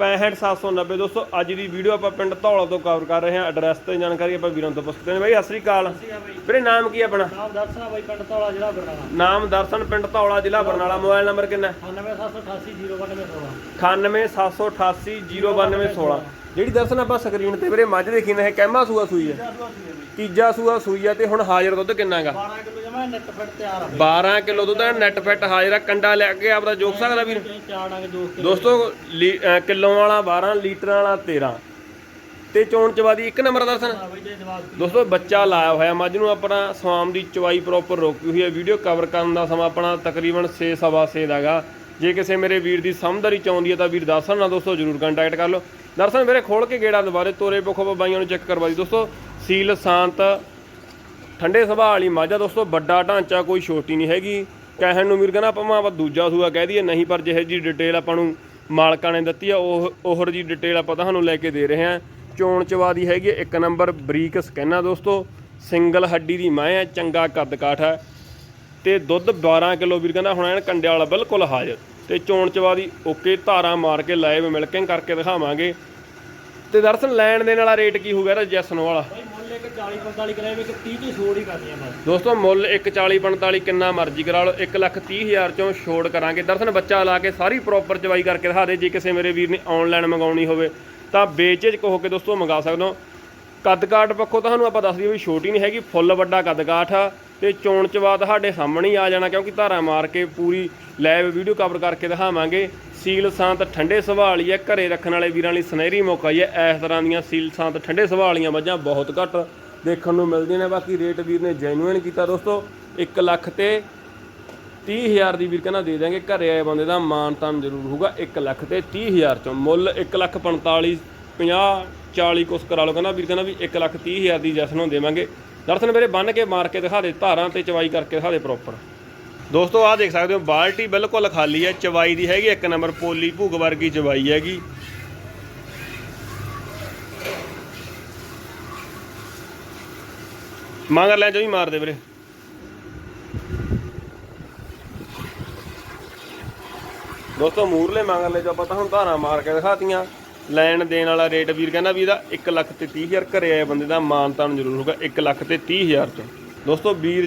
65790 ਦੋਸਤੋ ਅੱਜ ਦੀ ਵੀਡੀਓ ਆਪਾਂ ਪਿੰਡ ਧੌਲਾ ਤੋਂ ਕਵਰ ਕਰ ਰਹੇ ਹਾਂ। ਐਡਰੈਸ ਤੇ ਜਾਣਕਾਰੀ ਆਪਾਂ ਵੀਰਾਂ ਤੋਂ ਪੁੱਛਦੇ ਹਾਂ। ਬਾਈ ਸਤਿ ਸ੍ਰੀ ਅਕਾਲ। ਵੀਰੇ ਨਾਮ ਕੀ ਆਪਣਾ? ਨਾਮ ਦੱਸਣਾ ਬਾਈ ਪਿੰਡ ਧੌਲਾ ਜਿਹੜਾ ਬਰਨਾਲਾ। ਨਾਮ ਦਰਸ਼ਨ ਪਿੰਡ ਧੌਲਾ ਜ਼ਿਲ੍ਹਾ ਬਰਨਾਲਾ। ਮੋਬਾਈਲ ਨੰਬਰ ਕਿੰਨਾ 9778809216 98788099216 ਜਿਹੜੀ ਦਰਸ਼ਨ ਆਪਾਂ ਸਕਰੀਨ ਤੇ ਵੀਰੇ ਮੱਝ ਦੇਖੀ ਨਾ ਇਹ ਕਹਿਮਾ ਸੂਆ ਸੂਈ ਹੈ ਤੀਜਾ ਸੂਆ ਸੂਈ ਹੈ ਤੇ ਹੁਣ ਹਾਜ਼ਰ ਦੁੱਧ ਕਿੰਨਾ ਹੈਗਾ 12 ਕਿਲੋ ਜਮਾ ਨੈਟ ਫਿੱਟ ਤਿਆਰ ਆ। 12 ਕਿਲੋ ਦੁੱਧ ਦਾ ਨੈਟ ਫਿੱਟ ਹਾਜ਼ਰ ਆ। ਕੰਡਾ ਲੈ ਕੇ ਆਪਦਾ ਸਕਦਾ ਵੀਰ? ਦੋਸਤ ਕਿਲੋ ਵਾਲਾ 12 ਲੀਟਰ ਵਾਲਾ 13 ਤੇ ਚੋਣ ਚਵਾਦੀ ਇੱਕ ਨੰਬਰ ਦਰਸ਼ਨ? ਆ ਦੋਸਤੋ ਬੱਚਾ ਲਾਇਆ ਹੋਇਆ ਮੱਝ ਨੂੰ ਆਪਣਾ ਸਵਾਮ ਦੀ ਚਵਾਈ ਪ੍ਰੋਪਰ ਰੋਕੀ ਹੋਈ ਹੈ ਵੀਡੀਓ ਕਵਰ ਕਰਨ ਦਾ ਸਮਾਂ ਆਪਣਾ ਤਕਰੀਬਨ 6 ਸਵਾ 6 ਦਾਗਾ ਜੇ ਕਿਸੇ ਮੇਰੇ ਵੀਰ ਦੀ ਸਮਝਦਾਰੀ ਚਾਹੁੰਦੀ ਹੈ ਤਾਂ ਵੀਰ ਦਰਸ਼ਨ ਨਾਲ ਦੋਸਤੋ ਜਰੂਰ ਕੰਟੈਕਟ ਕਰ ਲਓ। ਦਰਸ਼ਨ ਮੇਰੇ ਖੋਲ ਕੇ ਗੇੜਾ ਦੁਬਾਰੇ, ਤੋਰੇ ਬਖੋ ਬਾਈਆਂ ਨੂੰ ਚੈੱਕ ਕਰਵਾ ਦੀ ਦੋਸਤੋ, ਸੀਲ, ਸ਼ਾਂਤ, ਠੰਡੇ ਸੁਭਾਅ ਵਾਲੀ ਮਾਝਾ ਦੋਸਤੋ, ਵੱਡਾ ਢਾਂਚਾ ਕੋਈ ਛੋਟੀ ਨਹੀਂ ਹੈਗੀ। ਕਹਿਣ ਨੂੰ ਵੀਰ ਕਹਿੰਦਾ, ਆਪਾਂ ਆਪਾਂ ਦੂਜਾ ਸੂਆ ਕਹਿ ਦਈਏ, ਨਹੀਂ, ਪਰ ਜਿਹੇ ਜੀ ਡਿਟੇਲ ਆਪਾਂ ਨੂੰ ਮਾਲਕਾਂ ਨੇ ਦਿੱਤੀ ਆ, ਉਹ ਉਹਰ ਜੀ ਡਿਟੇਲ ਆਪਾਂ ਤੁਹਾਨੂੰ ਲੈ ਕੇ ਦੇ ਰਹੇ ਹਾਂ। ਚੋਣ ਚਵਾ ਦੀ ਹੈਗੀ ਹੈ ਇੱਕ ਨੰਬਰ ਬਰੀਕ ਸਕੈਨਾ ਦੋਸਤੋ। ਸਿੰਗਲ ਹੱਡੀ ਦੀ ਮਾਂ ਹੈ ਚੰਗਾ ਕੱਦ ਕਾਠ ਹੈ ਤੇ ਦੁੱਧ 12 ਕਿਲੋ ਵੀਰ ਕਹਿੰਦਾ ਹੁਣ ਐਨ ਕੰਡੇ ਵਾਲਾ ਬਿਲਕੁਲ ਹਾਜ਼ਰ। ਤੇ ਚੋਣ ਚਵਾ ਦੀ ਓਕੇ ਧਾਰਾਂ ਮਾਰ ਕੇ ਲਾਈਵ ਮਿਲਕਿੰਗ ਕਰਕੇ ਦਿਖਾਵਾਂਗੇ। ਤੇ ਦਰਸ਼ਨ ਲੈਣ ਦੇਣ ਵਾਲਾ ਰੇਟ ਕੀ ਹੋਊਗਾ ਇਹਦਾ? ਜੈਸਨ ਵਾਲਾ। ਮੁੱਲ ਇੱਕ 40 45 ਕਰਾਏ ਇੱਕ 30 ਦੀ ਛੋੜ ਹੀ ਕਰਨੀ ਆ ਬਸ। ਦੋਸਤੋ ਮੁੱਲ 140 45 ਕਿੰਨਾ ਮਰਜ਼ੀ ਕਰਾ ਲਓ 1 ਲੱਖ 30 ਹਜ਼ਾਰ ਚੋਂ ਛੋੜ ਕਰਾਂਗੇ। ਦਰਸ਼ਨ ਬੱਚਾ ਲਾ ਕੇ ਸਾਰੀ ਪ੍ਰੋਪਰ ਚਵਾਈ ਕਰਕੇ ਦਿਖਾ ਦੇ ਜੇ ਕਿਸੇ ਮੇਰੇ ਵੀਰ ਨੇ ਆਨਲਾਈਨ ਮੰਗਾਉਣੀ ਹੋਵੇ ਤਾਂ ਬੇਚੇਜ ਕਹੋ ਕੇ ਦੋਸਤੋ ਮੰਗਾ ਸਕਦੇ ਹੋ। ਕੱਦ ਕਾਠ ਪੱਖੋਂ ਤੁਹਾਨੂੰ ਆਪਾਂ ਦੱਸ ਦਈਏ ਵੀ ਛੋਟੀ ਨਹੀਂ ਹੈਗੀ ਫੁੱਲ ਵੱਡਾ ਕੱਦ ਕਾਠ ਆ। ਤੇ ਚੋਣ ਚਵਾ ਤੁਹਾਡੇ ਸਾਹਮਣੇ ਹੀ ਆ ਜਾਣਾ, ਕਿਉਂਕਿ ਧਾਰਾ ਮਾਰ ਕੇ ਪੂਰੀ ਲਾਈਵ ਵੀਡੀਓ ਕਵਰ ਕਰਕੇ ਦਿਖਾਵਾਂਗੇ। ਸੀਲ ਸਾਂਤ ਠੰਡੇ ਸੁਭਾਅ ਵਾਲੀ ਹੈ, ਘਰੇ ਰੱਖਣ ਵਾਲੇ ਵੀਰਾਂ ਲਈ ਸੁਨਹਿਰੀ ਮੌਕਾ ਹੀ ਹੈ। ਇਸ ਤਰ੍ਹਾਂ ਦੀਆਂ ਸੀਲ ਸਾਂਤ ਠੰਡੇ ਸੁਭਾਅ ਵਾਲੀਆਂ ਮੱਝਾਂ ਬਹੁਤ ਘੱਟ ਦੇਖਣ ਨੂੰ ਮਿਲਦੀਆਂ ਨੇ। ਬਾਕੀ ਰੇਟ ਵੀਰ ਨੇ ਜੈਨੂਇਨ ਕੀਤਾ ਦੋਸਤੋ 1 ਲੱਖ ਤੇ 30000 ਦੀ ਵੀਰ ਕਹਿੰਦਾ ਦੇ ਦਾਂਗੇ ਘਰੇ ਆਏ ਬੰਦੇ ਦਾ ਮਾਨ ਤਾਨ ਜ਼ਰੂਰ ਹੋਊਗਾ 1 ਲੱਖ ਤੇ 30000 ਚੋਂ। ਮੁੱਲ 1 ਲੱਖ 45 50 40 ਕੁਛ ਕਰਾ ਲਓ। ਕਹਿੰਦਾ ਵੀਰ ਕਹਿੰਦਾ ਵੀ 1 ਲੱਖ 30000 ਦੀ ਜਸ਼ਨ ਨੂੰ ਦੇਵਾਂਗੇ। ਦਰਸ਼ਨ ਮੇਰੇ ਬੰਨ ਕੇ ਮਾਰ ਕੇ ਦਿਖਾ ਦੇ, ਧਾਰਾਂ ਤੇ ਚਵਾਈ ਕਰਕੇ ਦਿਖਾ ਦੇ ਪ੍ਰੋਪਰ ਦੋਸਤੋ, ਆਹ ਦੇਖ ਸਕਦੇ ਹੋ, ਬਾਲਟੀ ਬਿਲਕੁਲ ਖਾਲੀ ਹੈ, ਚਵਾਈ ਦੀ ਹੈਗੀ, ਇੱਕ ਨੰਬਰ ਪੋਲੀ ਭੂਗ ਵਰਗੀ ਚਵਾਈ ਹੈਗੀ। ਮਗਰ ਲੈ ਜੋ ਵੀ ਮਾਰ ਦੇ ਵੀਰੇ। ਦੋਸਤੋ, ਮੂਰਲੇ ਮੰਗ ਲੈ ਜੋ ਆਪਾਂ ਤਾਂ ਹੁਣ ਧਾਰਾਂ ਮਾਰ ਕੇ ਦਿਖਾਤੀਆਂ। ਲੈਣ ਦੇਣ ਵਾਲਾ ਰੇਟ ਵੀਰ ਕਹਿੰਦਾ ਵੀ ਇਹਦਾ 1 ਲੱਖ ਤੇ 30000 ਘਰੇ ਆਏ ਬੰਦੇ ਦਾ ਮਾਨ ਤਾਨ ਜ਼ਰੂਰ ਹੋਊਗਾ 1 ਲੱਖ ਤੇ 30000 ਚ। ਦੋਸਤੋ ਵੀਰ